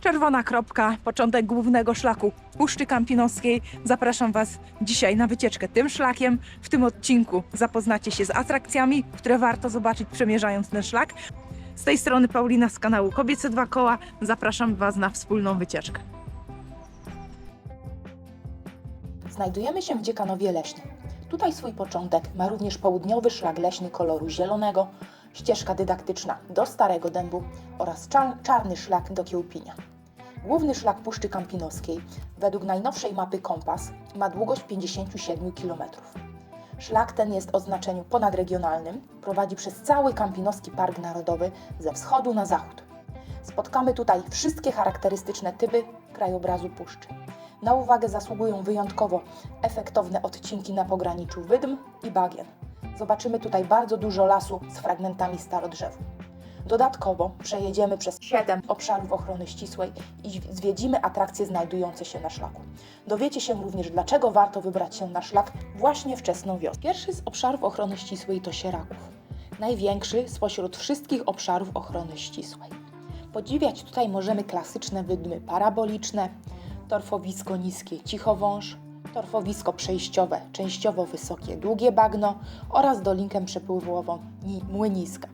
Czerwona kropka, początek głównego szlaku Puszczy Kampinoskiej. Zapraszam Was dzisiaj na wycieczkę tym szlakiem. W tym odcinku zapoznacie się z atrakcjami, które warto zobaczyć przemierzając ten szlak. Z tej strony Paulina z kanału Kobiece Dwa Koła. Zapraszam Was na wspólną wycieczkę. Znajdujemy się w Dziekanowie Leśnym. Tutaj swój początek ma również południowy szlak leśny koloru zielonego, ścieżka dydaktyczna do Starego Dębu oraz czar- czarny szlak do Kiełpinia. Główny szlak Puszczy Kampinoskiej, według najnowszej mapy Kompas, ma długość 57 km. Szlak ten jest o znaczeniu ponadregionalnym, prowadzi przez cały Kampinoski Park Narodowy ze wschodu na zachód. Spotkamy tutaj wszystkie charakterystyczne typy krajobrazu puszczy. Na uwagę zasługują wyjątkowo efektowne odcinki na pograniczu wydm i bagien. Zobaczymy tutaj bardzo dużo lasu z fragmentami starodrzewu. Dodatkowo przejedziemy przez 7 obszarów ochrony ścisłej i zwiedzimy atrakcje znajdujące się na szlaku. Dowiecie się również, dlaczego warto wybrać się na szlak właśnie wczesną wiosnę. Pierwszy z obszarów ochrony ścisłej to Sieraków. Największy spośród wszystkich obszarów ochrony ścisłej. Podziwiać tutaj możemy klasyczne wydmy paraboliczne, torfowisko niskie Cichowąż, torfowisko przejściowe częściowo wysokie Długie Bagno oraz dolinkę przepływową Ni- Młyniska.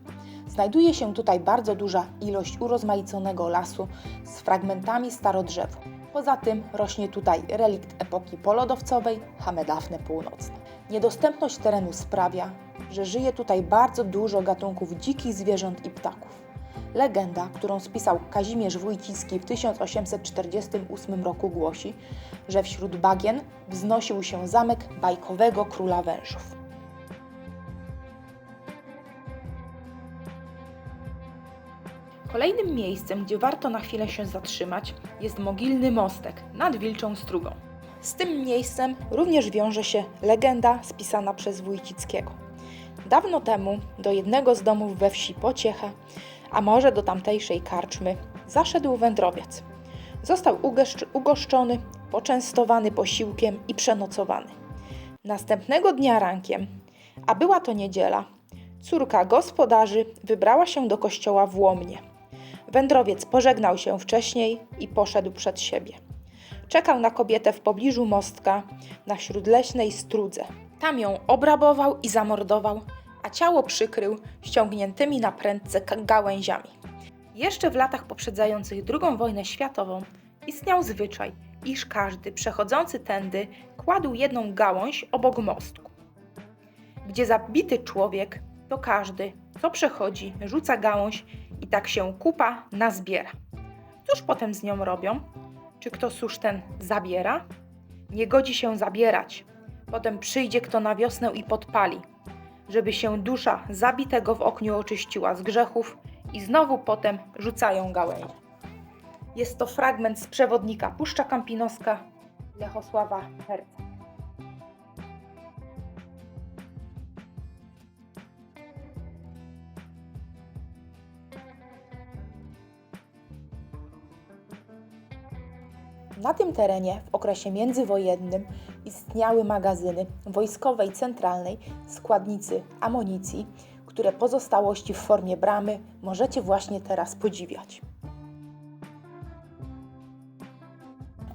Znajduje się tutaj bardzo duża ilość urozmaiconego lasu z fragmentami starodrzewu. Poza tym rośnie tutaj relikt epoki polodowcowej Hamedafne Północne. Niedostępność terenu sprawia, że żyje tutaj bardzo dużo gatunków dzikich zwierząt i ptaków. Legenda, którą spisał Kazimierz Wójcicki w 1848 roku głosi, że wśród bagien wznosił się zamek bajkowego króla wężów. Kolejnym miejscem, gdzie warto na chwilę się zatrzymać, jest mogilny mostek nad Wilczą Strugą. Z tym miejscem również wiąże się legenda spisana przez Wójcickiego. Dawno temu do jednego z domów we wsi Pociecha, a może do tamtejszej karczmy, zaszedł wędrowiec. Został ugoszczony, poczęstowany posiłkiem i przenocowany. Następnego dnia rankiem, a była to niedziela, córka gospodarzy wybrała się do kościoła w Łomnie. Wędrowiec pożegnał się wcześniej i poszedł przed siebie. Czekał na kobietę w pobliżu mostka na śródleśnej strudze. Tam ją obrabował i zamordował, a ciało przykrył ściągniętymi na prędce gałęziami. Jeszcze w latach poprzedzających II wojnę światową istniał zwyczaj, iż każdy przechodzący tędy kładł jedną gałąź obok mostku. Gdzie zabity człowiek, to każdy, co przechodzi, rzuca gałąź i tak się kupa nazbiera. Cóż potem z nią robią? Czy kto susz ten zabiera? Nie godzi się zabierać. Potem przyjdzie kto na wiosnę i podpali, żeby się dusza zabitego w okniu oczyściła z grzechów i znowu potem rzucają gałęzie. Jest to fragment z przewodnika Puszcza Kampinoska Lechosława Herca. Na tym terenie w okresie międzywojennym istniały magazyny wojskowej centralnej, składnicy amunicji, które pozostałości w formie bramy możecie właśnie teraz podziwiać.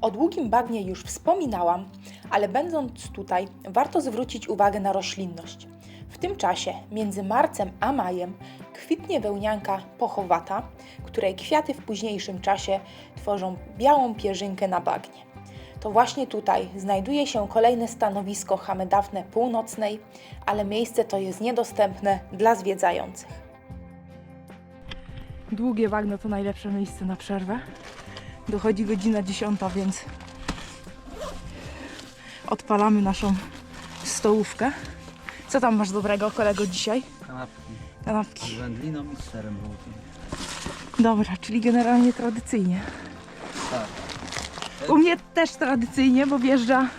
O długim bagnie już wspominałam, ale będąc tutaj, warto zwrócić uwagę na roślinność. W tym czasie, między marcem a majem, kwitnie wełnianka pochowata, której kwiaty w późniejszym czasie tworzą białą pierzynkę na bagnie. To właśnie tutaj znajduje się kolejne stanowisko Hamedafne Północnej, ale miejsce to jest niedostępne dla zwiedzających. Długie bagno to najlepsze miejsce na przerwę. Dochodzi godzina 10, więc odpalamy naszą stołówkę. Co tam masz dobrego, kolego, dzisiaj? Kanapki Kanapki. z wędliną i z serem żółtym. Dobra, czyli generalnie tradycyjnie. Tak. U mnie też tradycyjnie, bo wjeżdża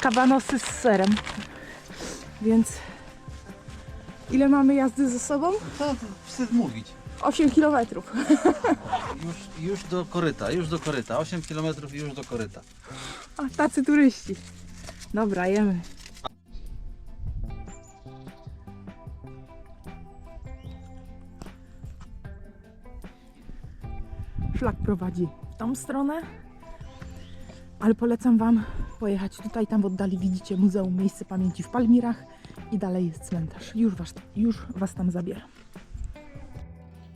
kabanosy z serem. Więc ile mamy jazdy ze sobą? To, wstyd mówić. 8 km. Już, już do koryta, już do koryta. 8 km i już do koryta. A tacy turyści. Dobra, jemy. Szlak prowadzi w tą stronę, ale polecam Wam pojechać tutaj, tam w oddali widzicie Muzeum Miejsce Pamięci w Palmirach i dalej jest cmentarz. Już Was, już was tam zabieram.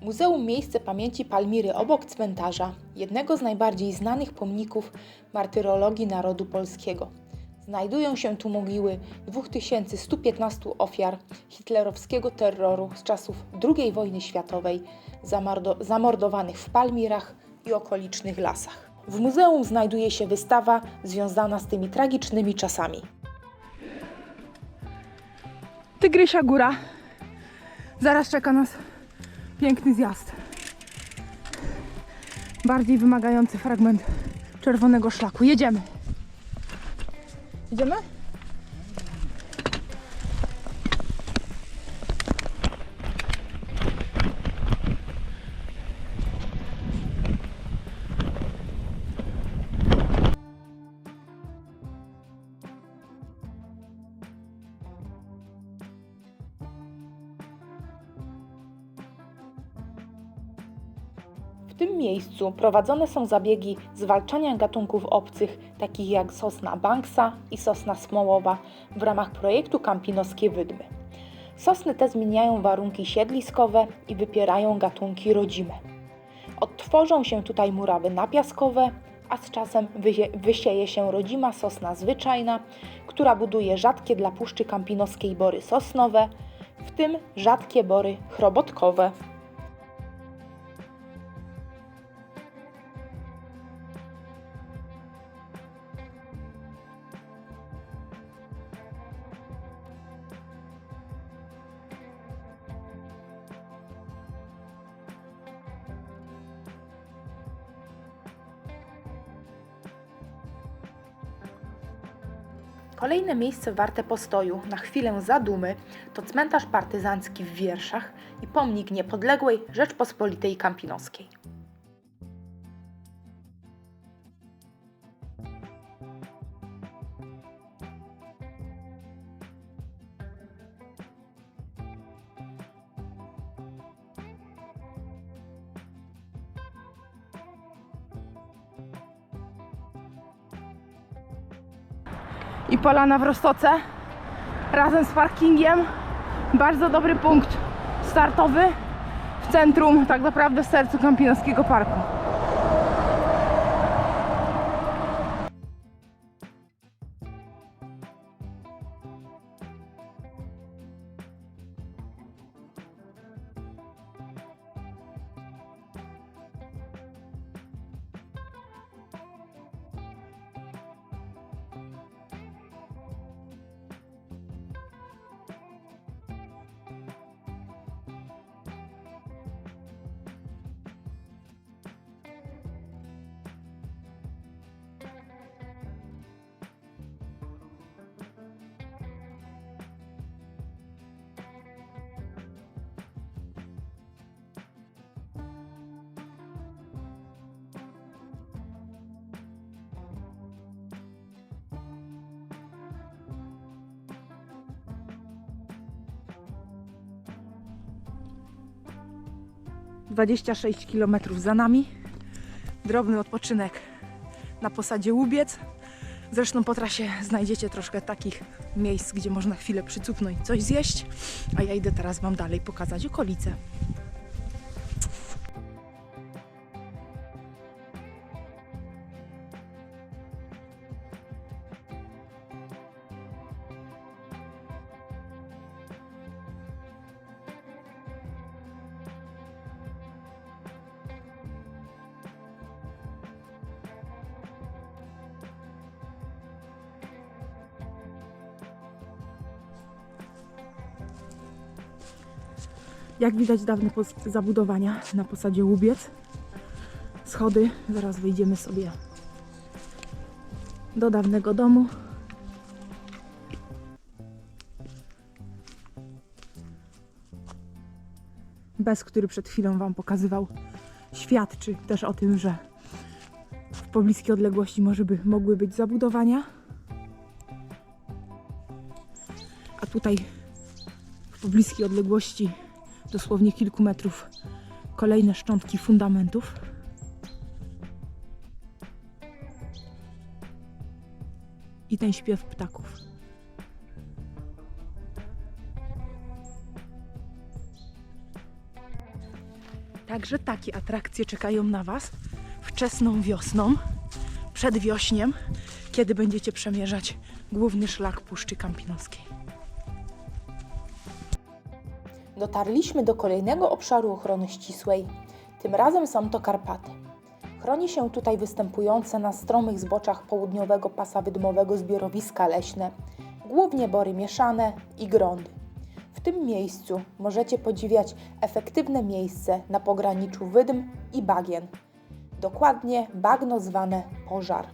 Muzeum Miejsce Pamięci Palmiry obok cmentarza, jednego z najbardziej znanych pomników martyrologii narodu polskiego. Znajdują się tu mogiły 2115 ofiar hitlerowskiego terroru z czasów II wojny światowej, zamordo- zamordowanych w Palmirach i okolicznych lasach. W muzeum znajduje się wystawa związana z tymi tragicznymi czasami. Tygrysia Góra. Zaraz czeka nas piękny zjazd. Bardziej wymagający fragment czerwonego szlaku. Jedziemy. Idziemy? W tym miejscu prowadzone są zabiegi zwalczania gatunków obcych, takich jak sosna banksa i sosna smołowa, w ramach projektu Kampinoskie Wydmy. Sosny te zmieniają warunki siedliskowe i wypierają gatunki rodzime. Odtworzą się tutaj murawy napiaskowe, a z czasem wysieje się rodzima sosna zwyczajna, która buduje rzadkie dla Puszczy Kampinoskiej bory sosnowe, w tym rzadkie bory chrobotkowe. Kolejne miejsce warte postoju na chwilę zadumy to cmentarz partyzancki w Wierszach i pomnik niepodległej Rzeczpospolitej Kampinoskiej. I polana w Rostoce razem z parkingiem. Bardzo dobry punkt startowy w centrum, tak naprawdę w sercu Kampinoskiego Parku. Dwadzieścia sześć kilometrów za nami. Drobny odpoczynek na posadzie Łubiec. Zresztą po trasie znajdziecie troszkę takich miejsc, gdzie można chwilę przycupnąć coś zjeść, a ja idę teraz Wam dalej pokazać okolice. Jak widać dawne zabudowania na posadzie Łubiec. Schody, zaraz wyjdziemy sobie do dawnego domu. Bez, który przed chwilą Wam pokazywał, świadczy też o tym, że w pobliskiej odległości może by mogły być zabudowania. A tutaj w pobliskiej odległości dosłownie kilku metrów kolejne szczątki fundamentów. I ten śpiew ptaków. Także takie atrakcje czekają na Was wczesną wiosną, przed wiośniem, kiedy będziecie przemierzać główny szlak Puszczy Kampinoskiej. Dotarliśmy do kolejnego obszaru ochrony ścisłej. Tym razem są to Karpaty. Chroni się tutaj występujące na stromych zboczach południowego pasa wydmowego zbiorowiska leśne, głównie bory mieszane i grądy. W tym miejscu możecie podziwiać efektywne miejsce na pograniczu wydm i bagien. Dokładnie bagno zwane pożar.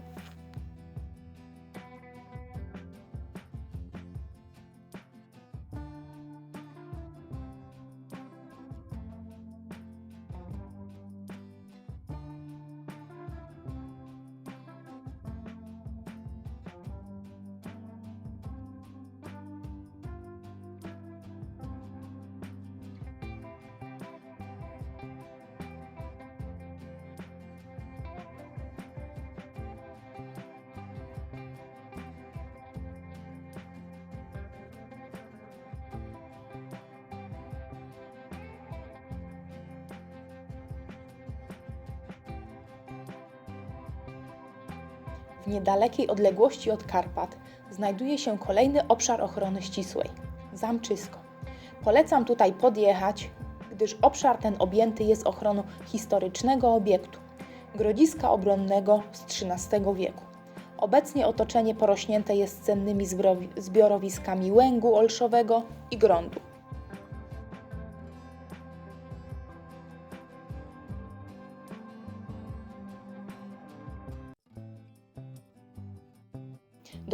W niedalekiej odległości od Karpat znajduje się kolejny obszar ochrony ścisłej Zamczysko. Polecam tutaj podjechać, gdyż obszar ten objęty jest ochroną historycznego obiektu grodziska obronnego z XIII wieku. Obecnie otoczenie porośnięte jest cennymi zbiorowiskami łęgu olszowego i grądu.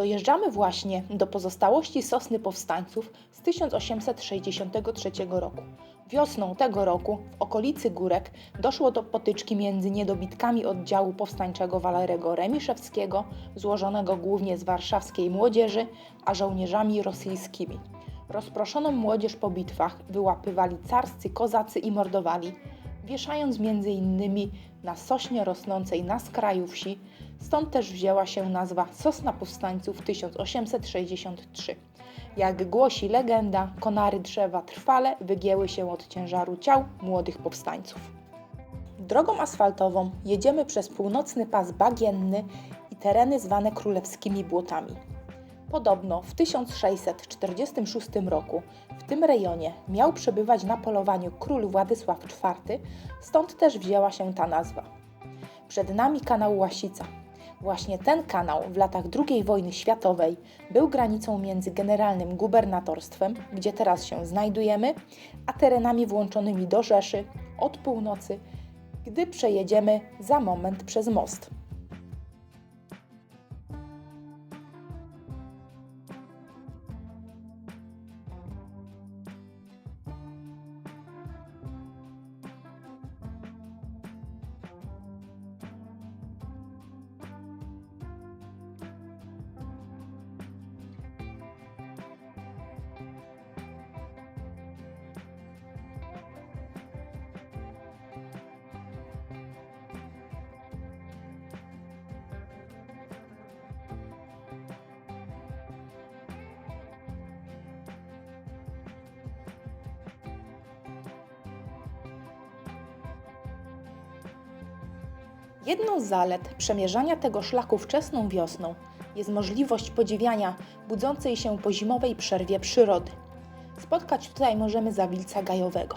Dojeżdżamy właśnie do pozostałości sosny powstańców z 1863 roku. Wiosną tego roku w okolicy Górek doszło do potyczki między niedobitkami oddziału powstańczego Walerego Remiszewskiego, złożonego głównie z warszawskiej młodzieży, a żołnierzami rosyjskimi. Rozproszoną młodzież po bitwach wyłapywali carscy kozacy i mordowali, wieszając między innymi na sośnie rosnącej na skraju wsi, stąd też wzięła się nazwa Sosna Powstańców 1863. Jak głosi legenda, konary drzewa trwale wygięły się od ciężaru ciał młodych powstańców. Drogą asfaltową jedziemy przez północny pas bagienny i tereny zwane królewskimi błotami. Podobno w 1646 roku w tym rejonie miał przebywać na polowaniu król Władysław IV, stąd też wzięła się ta nazwa. Przed nami kanał Łasica. Właśnie ten kanał w latach II wojny światowej był granicą między generalnym gubernatorstwem, gdzie teraz się znajdujemy, a terenami włączonymi do Rzeszy od północy, gdy przejedziemy za moment przez most. Jedną z zalet przemierzania tego szlaku wczesną wiosną jest możliwość podziwiania budzącej się po zimowej przerwie przyrody. Spotkać tutaj możemy zawilca gajowego.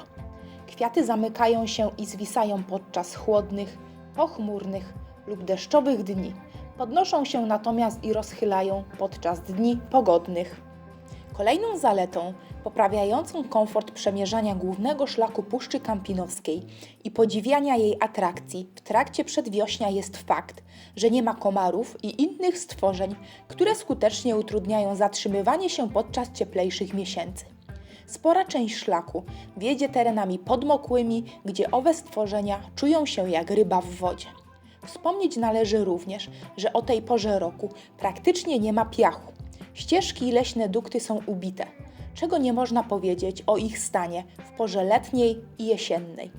Kwiaty zamykają się i zwisają podczas chłodnych, pochmurnych lub deszczowych dni. Podnoszą się natomiast i rozchylają podczas dni pogodnych. Kolejną zaletą poprawiającą komfort przemierzania głównego szlaku Puszczy Kampinowskiej i podziwiania jej atrakcji w trakcie przedwiośnia jest fakt, że nie ma komarów i innych stworzeń, które skutecznie utrudniają zatrzymywanie się podczas cieplejszych miesięcy. Spora część szlaku wiedzie terenami podmokłymi, gdzie owe stworzenia czują się jak ryba w wodzie. Wspomnieć należy również, że o tej porze roku praktycznie nie ma piachu. Ścieżki i leśne dukty są ubite, czego nie można powiedzieć o ich stanie w porze letniej i jesiennej.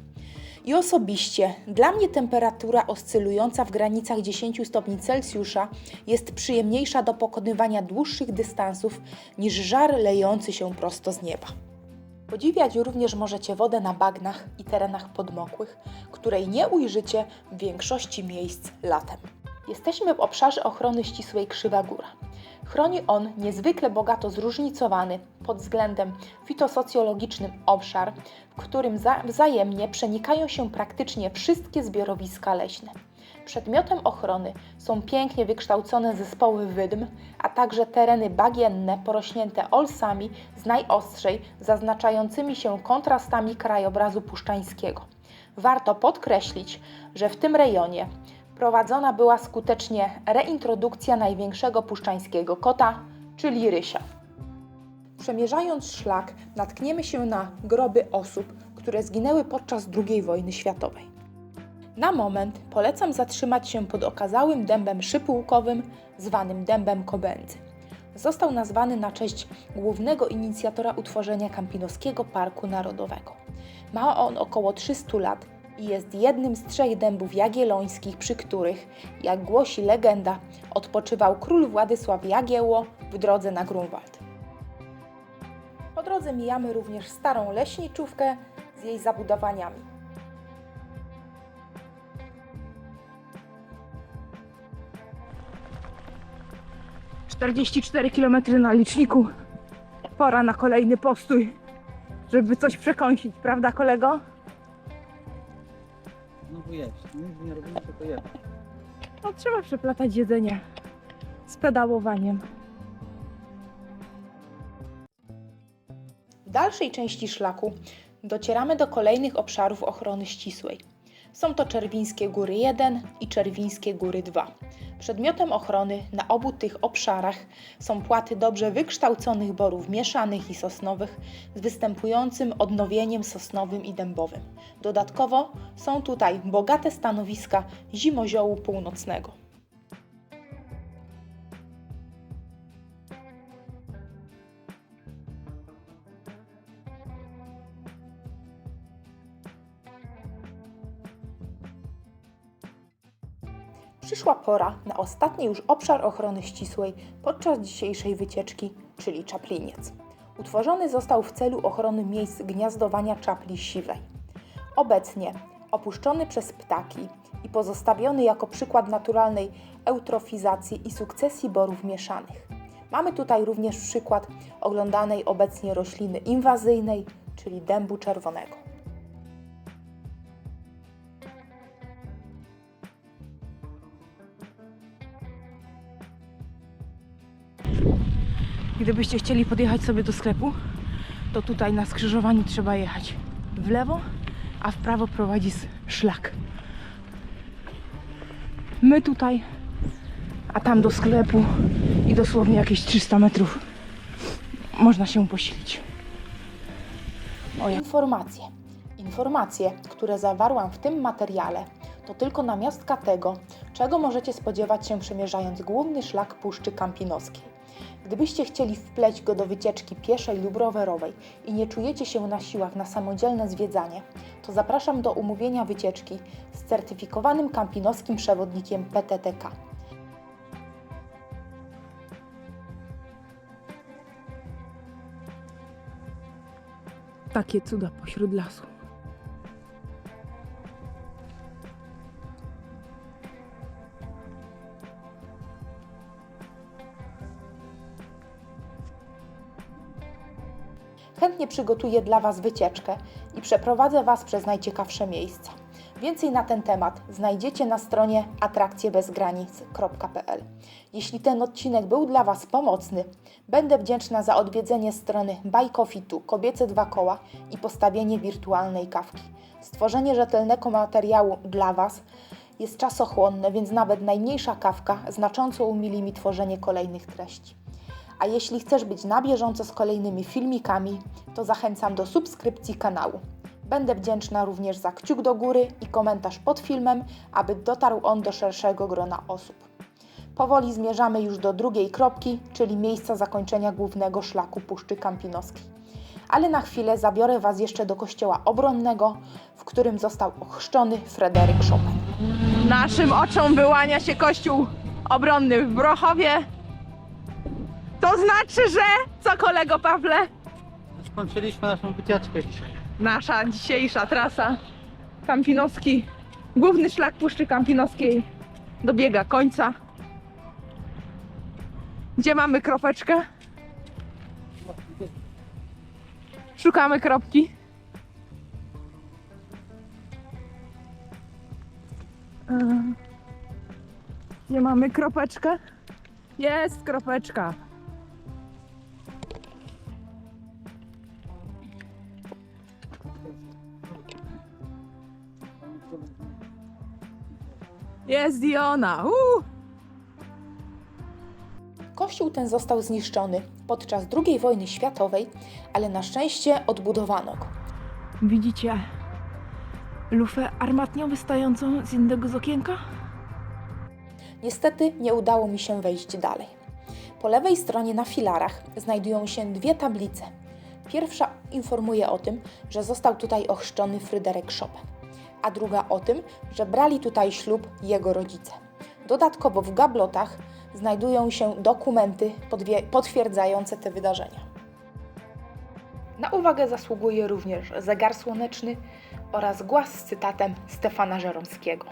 I osobiście dla mnie temperatura oscylująca w granicach 10 stopni Celsjusza jest przyjemniejsza do pokonywania dłuższych dystansów niż żar lejący się prosto z nieba. Podziwiać również możecie wodę na bagnach i terenach podmokłych, której nie ujrzycie w większości miejsc latem. Jesteśmy w obszarze ochrony ścisłej Krzywa Góra. Chroni on niezwykle bogato zróżnicowany pod względem fitosocjologicznym obszar, w którym za- wzajemnie przenikają się praktycznie wszystkie zbiorowiska leśne. Przedmiotem ochrony są pięknie wykształcone zespoły wydm, a także tereny bagienne porośnięte olsami z najostrzej zaznaczającymi się kontrastami krajobrazu puszczańskiego. Warto podkreślić, że w tym rejonie prowadzona była skutecznie reintrodukcja największego puszczańskiego kota, czyli rysia. Przemierzając szlak, natkniemy się na groby osób, które zginęły podczas II wojny światowej. Na moment polecam zatrzymać się pod okazałym dębem szypułkowym, zwanym dębem Kobędzy. Został nazwany na cześć głównego inicjatora utworzenia Kampinoskiego Parku Narodowego. Ma on około 300 lat i jest jednym z trzech dębów jagiellońskich, przy których, jak głosi legenda, odpoczywał król Władysław Jagiełło w drodze na Grunwald. Po drodze mijamy również starą leśniczówkę z jej zabudowaniami. 44 km na liczniku. Pora na kolejny postój, żeby coś przekąsić, prawda kolego? No bo jeść. Nic nie robimy, tylko jeść. No trzeba przeplatać jedzenie z pedałowaniem. W dalszej części szlaku docieramy do kolejnych obszarów ochrony ścisłej. Są to Czerwińskie Góry 1 i Czerwińskie Góry 2. Przedmiotem ochrony na obu tych obszarach są płaty dobrze wykształconych borów mieszanych i sosnowych z występującym odnowieniem sosnowym i dębowym. Dodatkowo są tutaj bogate stanowiska zimoziołu północnego. Przyszła pora na ostatni już obszar ochrony ścisłej podczas dzisiejszej wycieczki, czyli czapliniec. Utworzony został w celu ochrony miejsc gniazdowania czapli siwej. Obecnie opuszczony przez ptaki i pozostawiony jako przykład naturalnej eutrofizacji i sukcesji borów mieszanych. Mamy tutaj również przykład oglądanej obecnie rośliny inwazyjnej, czyli dębu czerwonego. Gdybyście chcieli podjechać sobie do sklepu, to tutaj na skrzyżowaniu trzeba jechać w lewo, a w prawo prowadzi szlak. My tutaj, a tam do sklepu i dosłownie jakieś 300 metrów można się posilić. O, ja. Informacje. Informacje, które zawarłam w tym materiale, to tylko namiastka tego, czego możecie spodziewać się przemierzając główny szlak Puszczy Kampinoskiej. Gdybyście chcieli wpleć go do wycieczki pieszej lub rowerowej i nie czujecie się na siłach na samodzielne zwiedzanie, to zapraszam do umówienia wycieczki z certyfikowanym kampinowskim przewodnikiem PTTK. Takie cuda pośród lasu. Chętnie przygotuję dla Was wycieczkę i przeprowadzę Was przez najciekawsze miejsca. Więcej na ten temat znajdziecie na stronie atrakcjebezgranic.pl. Jeśli ten odcinek był dla Was pomocny, będę wdzięczna za odwiedzenie strony Bajkofitu Kobiece Dwa Koła i postawienie wirtualnej kawki. Stworzenie rzetelnego materiału dla Was jest czasochłonne, więc nawet najmniejsza kawka znacząco umili mi tworzenie kolejnych treści. A jeśli chcesz być na bieżąco z kolejnymi filmikami, to zachęcam do subskrypcji kanału. Będę wdzięczna również za kciuk do góry i komentarz pod filmem, aby dotarł on do szerszego grona osób. Powoli zmierzamy już do drugiej kropki, czyli miejsca zakończenia głównego szlaku Puszczy Kampinoskiej. Ale na chwilę zabiorę Was jeszcze do kościoła obronnego, w którym został ochrzczony Fryderyk Chopin. Naszym oczom wyłania się kościół obronny w Brochowie. To znaczy, że co kolego Pawle? Skończyliśmy naszą wycieczkę dzisiaj. Nasza dzisiejsza trasa Kampinoski, główny szlak Puszczy Kampinoskiej dobiega końca. Gdzie mamy kropeczkę? Szukamy kropki. Eee, Gdzie mamy kropeczkę? Jest kropeczka. Jest i ona. Uh! Kościół ten został zniszczony podczas II wojny światowej, ale na szczęście odbudowano go. Widzicie lufę armatnią wystającą z innego z okienka? Niestety nie udało mi się wejść dalej. Po lewej stronie na filarach znajdują się dwie tablice. Pierwsza informuje o tym, że został tutaj ochrzczony Fryderyk Chopin, a druga o tym, że brali tutaj ślub jego rodzice. Dodatkowo w gablotach znajdują się dokumenty potwierdzające te wydarzenia. Na uwagę zasługuje również zegar słoneczny oraz głaz z cytatem Stefana Żeromskiego.